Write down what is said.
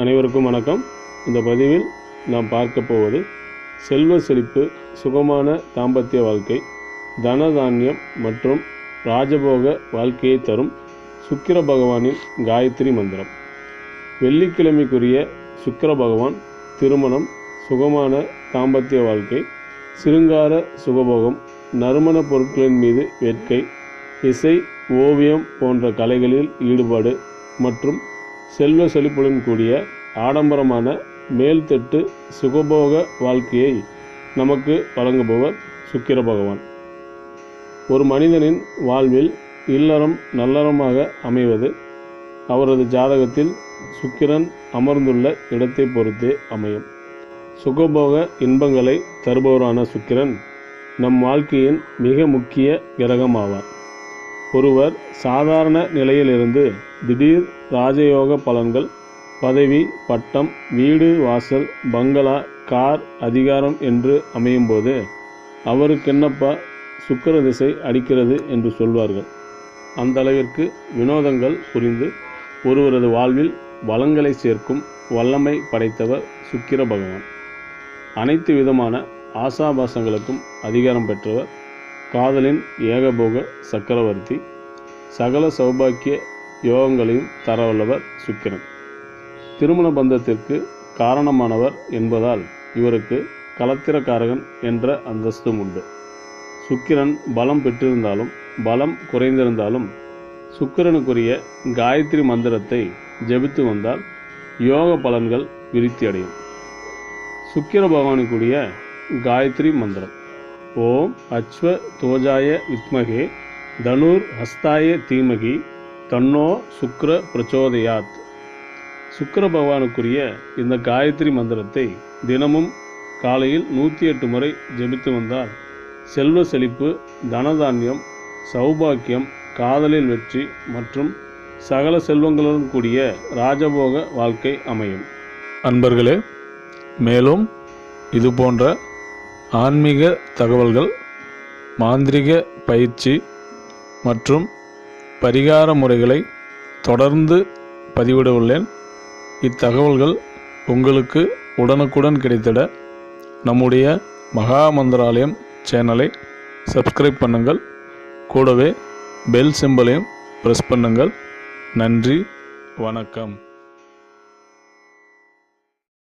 அனைவருக்கும் வணக்கம். இந்த பதிவில் நாம் பார்க்க போவது செல்வ செழிப்பு சுகமான தாம்பத்திய வாழ்க்கை தனதானியம் மற்றும் ராஜபோக வாழ்க்கையை தரும் சுக்கிர பகவானின் காயத்ரி மந்திரம். வெள்ளிக்கிழமைக்குரிய சுக்கிர பகவான் திருமணம் சுகமான தாம்பத்திய வாழ்க்கை சிருங்கார சுகபோகம் நறுமண பொருட்களின் மீது வேட்கை இசை ஓவியம் போன்ற கலைகளில் ஈடுபாடு மற்றும் செல்வ செழிப்புடன் கூடிய ஆடம்பரமான மேல்தட்டு சுகபோக வாழ்க்கையை நமக்கு வழங்குபவர் சுக்கிர பகவான். ஒரு மனிதனின் வாழ்வில் இல்லறம் நல்லறமாக அமைவது அவரது ஜாதகத்தில் சுக்கிரன் அமர்ந்துள்ள இடத்தை பொறுத்தே அமையும். சுகபோக இன்பங்களை தருபவரான சுக்கிரன் நம் வாழ்க்கையின் மிக முக்கிய கிரகம் ஆவார் ஒருவர் சாதாரண நிலையிலிருந்து திடீர் ராஜயோக பலன்கள் பதவி பட்டம் வீடு வாசல் பங்களா கார் அதிகாரம் என்று அமையும்போது அவருக்கென்னப்பா சுக்கிர திசை அடிக்கிறது என்று சொல்வார்கள். அந்த அளவிற்கு வினோதங்கள் புரிந்து ஒருவரது வாழ்வில் வளங்களை சேர்க்கும் வல்லமை படைத்தவர் சுக்கிர பகவான். அனைத்து விதமான ஆசாபாசங்களுக்கும் அதிகாரம் பெற்றவர் காதலின் ஏகபோக சக்கரவர்த்தி சகல சௌபாக்கிய யோகங்களையும் தரவல்லவர் சுக்கிரன். திருமண பந்தத்திற்கு காரணமானவர் என்பதால் இவருக்கு கலத்திரக்காரகன் என்ற அந்தஸ்தும் உண்டு. சுக்கிரன் பலம் பெற்றிருந்தாலும் பலம் குறைந்திருந்தாலும் சுக்கிரனுக்குரிய காயத்ரி மந்திரத்தை ஜெபித்து வந்தால் யோக பலன்கள் விருத்தி அடையும் சுக்கிர பகவானுக்குரிய காயத்ரி மந்திரம். ஓம் அஸ்வ தோஜாய வித்மகே தனுர் ஹஸ்தாய தீமகி தன்னோ சுக்ர பிரச்சோதயாத். சுக்கர பகவானுக்குரிய இந்த காயத்ரி மந்திரத்தை தினமும் காலையில் நூற்றி எட்டு முறை ஜெபித்து வந்தால் செல்வ செழிப்பு தனதானியம் சௌபாக்கியம் காதலில் வெற்றி மற்றும் சகல செல்வங்களுடன் கூடிய ராஜபோக வாழ்க்கை அமையும். அன்பர்களே மேலும் இது போன்ற ஆன்மீக தகவல்கள் மாந்திரிக பயிற்சி மற்றும் பரிகார முறைகளை தொடர்ந்து பதிவிட உள்ளேன் இத்தகவல்கள் உங்களுக்கு உடனுக்குடன் கிடைத்திட நம்முடைய மகா மந்திராலயம் சேனலை சப்ஸ்கிரைப் பண்ணுங்கள். கூடவே பெல் சிம்பலையும் ப்ரெஸ் பண்ணுங்கள். நன்றி வணக்கம்.